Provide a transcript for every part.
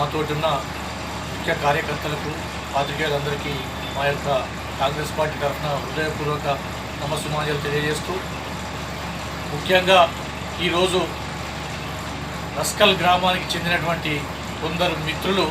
ఉన్న ముఖ్య కార్యకర్తలకు పాత్రికేయులందరికీ మా యొక్క కాంగ్రెస్ పార్టీ తరఫున హృదయపూర్వక నమస్సుమాంజలు తెలియజేస్తూ ముఖ్యంగా ఈరోజు రస్కల్ గ్రామానికి చెందినటువంటి కొందరు మిత్రులు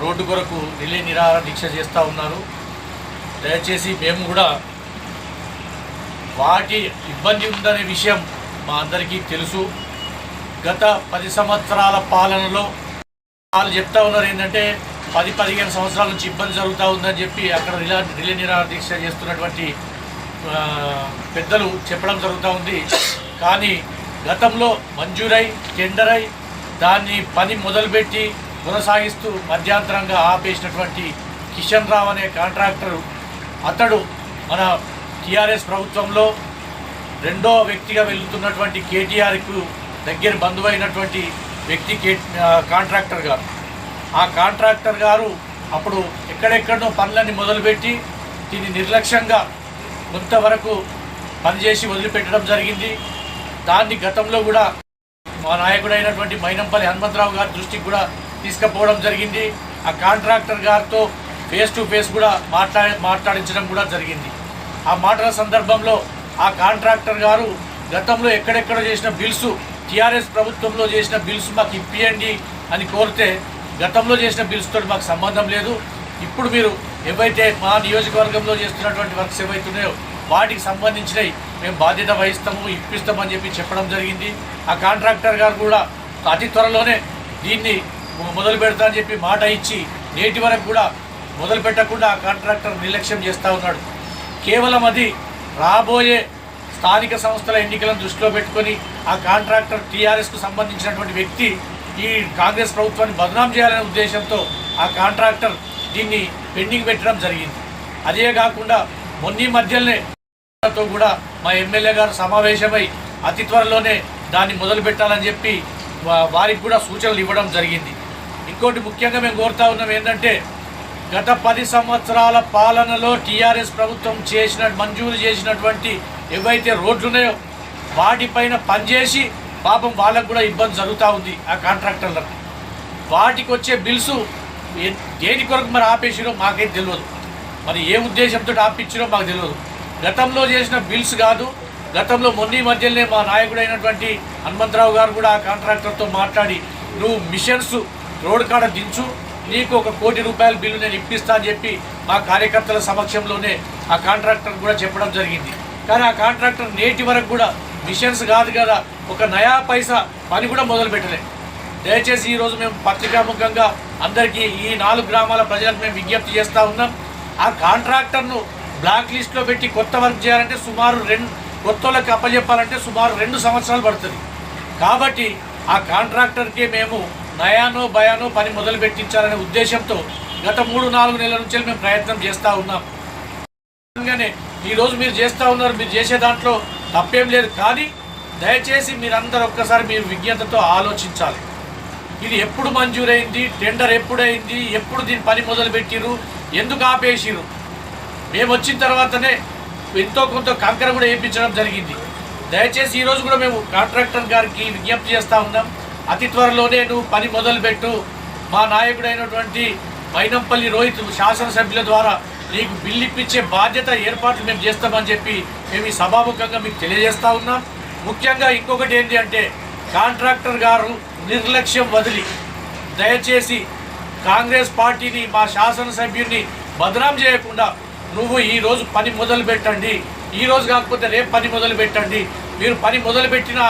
రోడ్డు కొరకు రిలే నిరాహార దీక్ష చేస్తూ ఉన్నారు. దయచేసి మేము కూడా వాటి ఇబ్బంది ఉందనే విషయం మా అందరికీ తెలుసు. గత పది సంవత్సరాల పాలనలో వాళ్ళు చెప్తా ఉన్నారు ఏంటంటే పది పదిహేను సంవత్సరాల నుంచి ఇబ్బంది జరుగుతూ ఉందని చెప్పి అక్కడ రిలా రిలే నిరాహార దీక్ష చేస్తున్నటువంటి పెద్దలు చెప్పడం జరుగుతూ ఉంది. కానీ గతంలో మంజూరై టెండర్ అయి దాన్ని పని మొదలుపెట్టి కొనసాగిస్తూ మధ్యాంతరంగా ఆపేసినటువంటి కిషన్ రావు అనే కాంట్రాక్టర్ అతడు మన టీఆర్ఎస్ ప్రభుత్వంలో రెండో వ్యక్తిగా వెళుతున్నటువంటి కేటీఆర్కు దగ్గర బంధువైనటువంటి వ్యక్తికి కాంట్రాక్టర్ గారు. ఆ కాంట్రాక్టర్ గారు అప్పుడు ఎక్కడెక్కడో పనులన్నీ మొదలుపెట్టి దీన్ని నిర్లక్ష్యంగా కొంతవరకు పనిచేసి వదిలిపెట్టడం జరిగింది. దాన్ని గతంలో కూడా మా నాయకుడైనటువంటి మైనంపల్లి హనుమంతరావు గారి దృష్టికి కూడా తీసుకుపోవడం జరిగింది. ఆ కాంట్రాక్టర్ గారితో ఫేస్ టు ఫేస్ కూడా మాట్లా మాట్లాడించడం కూడా జరిగింది. ఆ మాటల సందర్భంలో ఆ కాంట్రాక్టర్ గారు గతంలో ఎక్కడెక్కడ చేసిన బిల్సు టీఆర్ఎస్ ప్రభుత్వంలో చేసిన బిల్స్ మాకు ఇప్పియండి అని కోరితే గతంలో చేసిన బిల్స్ తోటి మాకు సంబంధం లేదు. ఇప్పుడు మీరు ఏవైతే మా నియోజకవర్గంలో చేస్తున్నటువంటి వర్క్స్ ఏవైతున్నాయో వాటికి సంబంధించినవి మేము బాధ్యత వహిస్తాము ఇప్పిస్తామని చెప్పి చెప్పడం జరిగింది. ఆ కాంట్రాక్టర్ గారు కూడా అతి త్వరలోనే దీన్ని మొదలు పెడతా అని చెప్పి మాట ఇచ్చి నేటి వరకు కూడా మొదలు పెట్టకుండా ఆ కాంట్రాక్టర్ నిర్లక్ష్యం చేస్తూ ఉన్నాడు. కేవలం అది రాబోయే స్థానిక సంస్థల ఎన్నికలను దృష్టిలో పెట్టుకొని ఆ కాంట్రాక్టర్ టీఆర్ఎస్కు సంబంధించినటువంటి వ్యక్తి ఈ కాంగ్రెస్ ప్రభుత్వాన్ని బదనాం చేయాలనే ఉద్దేశంతో ఆ కాంట్రాక్టర్ దీన్ని పెండింగ్ పెట్టడం జరిగింది. అదే కాకుండా మొన్నీ మధ్యలోనే తో కూడా మా ఎమ్మెల్యే గారు సమావేశమై అతి త్వరలోనే దాన్ని మొదలు పెట్టాలని చెప్పి వారికి కూడా సూచనలు ఇవ్వడం జరిగింది. ఇంకోటి ముఖ్యంగా మేము కోరుతా ఉన్నాం ఏంటంటే గత పది సంవత్సరాల పాలనలో టీఆర్ఎస్ ప్రభుత్వం చేసిన మంజూరు చేసినటువంటి ఏవైతే రోడ్లు ఉన్నాయో వాటిపైన పనిచేసి పాపం వాళ్ళకు కూడా ఇబ్బంది జరుగుతూ ఉంది ఆ కాంట్రాక్టర్లకు. వాటికి వచ్చే బిల్సు ఏ- దేని కొరకు మరి ఆపేసిరో మాకేం తెలియదు మరి ఏ ఉద్దేశంతో ఆపించిరో మాకు తెలియదు గతంలో చేసిన బిల్స్ కాదు గతంలో మొన్నీ మధ్యలోనే మా నాయకుడైనటువంటి హనుమంతరావు గారు కూడా ఆ కాంట్రాక్టర్తో మాట్లాడి నువ్వు మిషన్స్ రోడ్ కాడ దించు నీకు ఒక కోటి రూపాయల బిల్లు నేను ఇప్పిస్తా అని చెప్పి మా కార్యకర్తల సమక్షంలోనే ఆ కాంట్రాక్టర్ కూడా చెప్పడం జరిగింది. కానీ ఆ కాంట్రాక్టర్ నేటి వరకు కూడా మిషన్స్ కాదు కదా ఒక నయా పైసా పని కూడా మొదలుపెట్టలే. దయచేసి ఈరోజు మేము పత్రికాముఖంగా అందరికీ ఈ నాలుగు గ్రామాల ప్రజలకు మేము విజ్ఞప్తి చేస్తూ ఉన్నాం. ఆ కాంట్రాక్టర్ను బ్లాక్ లిస్ట్లో పెట్టి కొత్త వర్క్ చేయాలంటే సుమారు రెండు కొత్త వాళ్ళకి అప్పచెప్పాలంటే సుమారు రెండు సంవత్సరాలు పడుతుంది. కాబట్టి ఆ కాంట్రాక్టర్కి మేము నయానో భయానో పని మొదలు పెట్టించాలనే ఉద్దేశంతో గత మూడు నాలుగు నెలల నుంచి మేము ప్రయత్నం చేస్తూ ఉన్నాం. ఈరోజు మీరు చేస్తూ ఉన్నారు మీరు చేసే దాంట్లో తప్పేం లేదు. కానీ దయచేసి మీరందరూ ఒక్కసారి మీరు విజ్ఞతతో ఆలోచించాలి. ఇది ఎప్పుడు మంజూరైంది టెండర్ ఎప్పుడైంది ఎప్పుడు దీని పని మొదలుపెట్టిరు ఎందుకు ఆపేసిరు మేము వచ్చిన తర్వాతనే ఎంతో కొంత కంకర కూడా వేయించడం జరిగింది. దయచేసి ఈరోజు కూడా మేము కాంట్రాక్టర్ గారికి విజ్ఞప్తి చేస్తూ ఉన్నాం. అతి త్వరలోనే నువ్వు పని మొదలుపెట్టు. మా నాయకుడైనటువంటి మైనంపల్లి రోహిత్ శాసనసభ్యుల ద్వారా నీకు బిల్లు ఇప్పించే బాధ్యత ఏర్పాట్లు మేము చేస్తామని చెప్పి మేము ఈ సభాముఖంగా మీకు తెలియజేస్తా ఉన్నాం. ముఖ్యంగా ఇంకొకటి ఏంటి అంటే కాంట్రాక్టర్ గారు నిర్లక్ష్యం వదిలి దయచేసి కాంగ్రెస్ పార్టీని మా శాసనసభ్యుని బదనాం చేయకుండా నువ్వు ఈరోజు పని మొదలు పెట్టండి. ఈ రోజు కాకపోతే రేపు పని మొదలు పెట్టండి. మీరు పని మొదలు పెట్టిన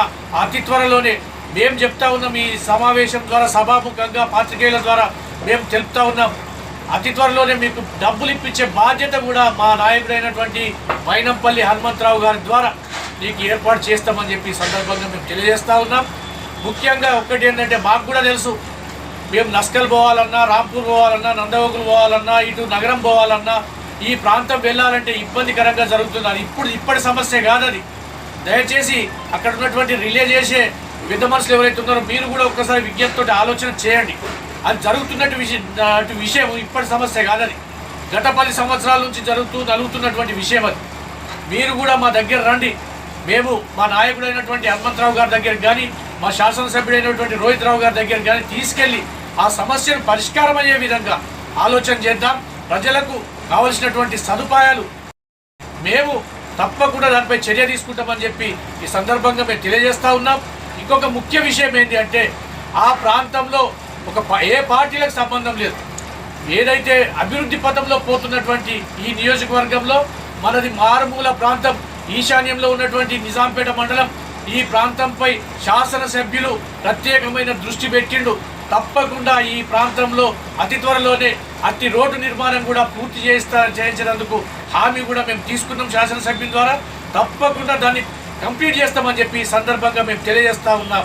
అతి త్వరలోనే మేము చెప్తా ఉన్నాం. ఈ సమావేశం ద్వారా సభాముఖంగా పాత్రికేయుల ద్వారా మేము తెలుపుతా ఉన్నాం. అతి త్వరలోనే మీకు డబ్బులు ఇప్పించే బాధ్యత కూడా మా నాయకుడైనటువంటి మైనంపల్లి హనుమంతరావు గారి ద్వారా మీకు ఏర్పాటు చేస్తామని చెప్పి సందర్భంగా మేము తెలియజేస్తా ఉన్నాం. ముఖ్యంగా ఒక్కటి ఏంటంటే మాకు కూడా తెలుసు. మేము నస్కల్ పోవాలన్నా రాంపూర్ పోవాలన్నా నందవకులు పోవాలన్నా ఇటు నగరం పోవాలన్నా ఈ ప్రాంతం వెళ్ళాలంటే ఇబ్బందికరంగా జరుగుతుంది. అది ఇప్పుడు ఇప్పటి సమస్య కాదది దయచేసి అక్కడ ఉన్నటువంటి రిలే చేసే పెద్ద మనుషులు ఎవరైతే ఉన్నారో మీరు కూడా ఒక్కసారి విజ్ఞప్తితో ఆలోచన చేయండి. అది జరుగుతున్నట్టు విషయం అటు విషయం ఇప్పటి సమస్య కాదని గత పది సంవత్సరాల నుంచి జరుగుతూ నలుగుతున్నటువంటి విషయం అది. మీరు కూడా మా దగ్గర రండి. మేము మా నాయకుడైనటువంటి హనుమంతరావు గారి దగ్గర కానీ మా శాసనసభ్యుడైనటువంటి రోహిత్ రావు గారి దగ్గర కానీ తీసుకెళ్ళి ఆ సమస్యను పరిష్కారం అయ్యే విధంగా ఆలోచన చేద్దాం. ప్రజలకు కావలసినటువంటి సదుపాయాలు మేము తప్పకుండా దానిపై చర్య తీసుకుంటామని చెప్పి ఈ సందర్భంగా మేము తెలియజేస్తూ ఉన్నాం. ఇంకొక ముఖ్య విషయం ఏంటి అంటే ఆ ప్రాంతంలో ఒక ఏ పార్టీలకు సంబంధం లేదు. ఏదైతే అభివృద్ధి పథంలో పోతున్నటువంటి ఈ నియోజకవర్గంలో మనది మారుమూల ప్రాంతం ఈశాన్యంలో ఉన్నటువంటి నిజాంపేట మండలం ఈ ప్రాంతంపై శాసనసభ్యులు ప్రత్యేకమైన దృష్టి పెట్టిండు. తప్పకుండా ఈ ప్రాంతంలో అతి త్వరలోనే అతి రోడ్డు నిర్మాణం కూడా పూర్తి చేస్తా చేయించినందుకు హామీ కూడా మేము తీసుకున్నాం శాసనసభ్యుల ద్వారా. తప్పకుండా దాన్ని కంప్లీట్ చేస్తామని చెప్పి ఈ సందర్భంగా మేము తెలియజేస్తా ఉన్నాం.